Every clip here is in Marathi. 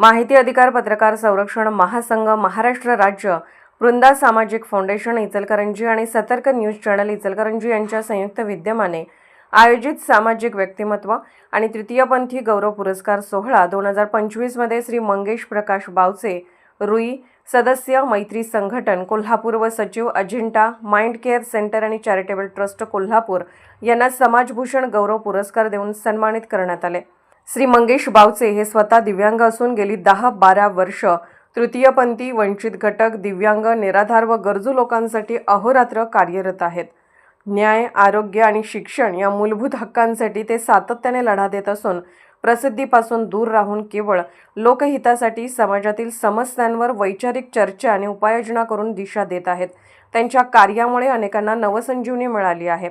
माहिती अधिकार पत्रकार संरक्षण महासंघ महाराष्ट्र राज्य वृंदा सामाजिक फाउंडेशन इचलकरंजी आणि सतर्क न्यूज चॅनल इचलकरंजी यांच्या संयुक्त विद्यमाने आयोजित सामाजिक व्यक्तिमत्व आणि तृतीयपंथी गौरव पुरस्कार सोहळा दोन हजार पंचवीसमध्ये श्री मंगेश प्रकाश बावचे रुई सदस्य मैत्री संघटन कोल्हापूर व सचिव अजिंठा माइंड केअर सेंटर आणि चॅरिटेबल ट्रस्ट कोल्हापूर यांना समाजभूषण गौरव पुरस्कार देऊन सन्मानित करण्यात आले. श्री मंगेश बावचे हे स्वतः दिव्यांग असून गेली दहा बारा वर्ष तृतीयपंथी वंचित घटक दिव्यांग निराधार व गरजू लोकांसाठी अहोरात्र कार्यरत आहेत. न्याय आरोग्य आणि शिक्षण या मूलभूत हक्कांसाठी ते सातत्याने लढा देत असून प्रसिद्धीपासून दूर राहून केवळ लोकहितासाठी समाजातील समस्यांवर वैचारिक चर्चा आणि उपाययोजना करून दिशा देत आहेत. त्यांच्या कार्यामुळे अनेकांना नवसंजीवनी मिळाली आहे.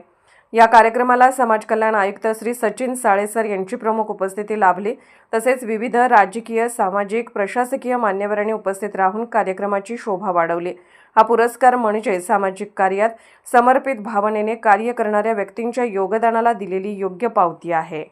या कार्यक्रमाला समाज कल्याण आयुक्त श्री सचिन साळेसर यांची प्रमुख उपस्थिती लाभली. तसेच विविध राजकीय सामाजिक प्रशासकीय मान्यवरांनी उपस्थित राहून कार्यक्रमाची शोभा वाढवली. हा पुरस्कार म्हणजे सामाजिक कार्यात समर्पित भावनेने कार्य करणाऱ्या व्यक्तींच्या योगदानाला दिलेली योग्य पावती आहे.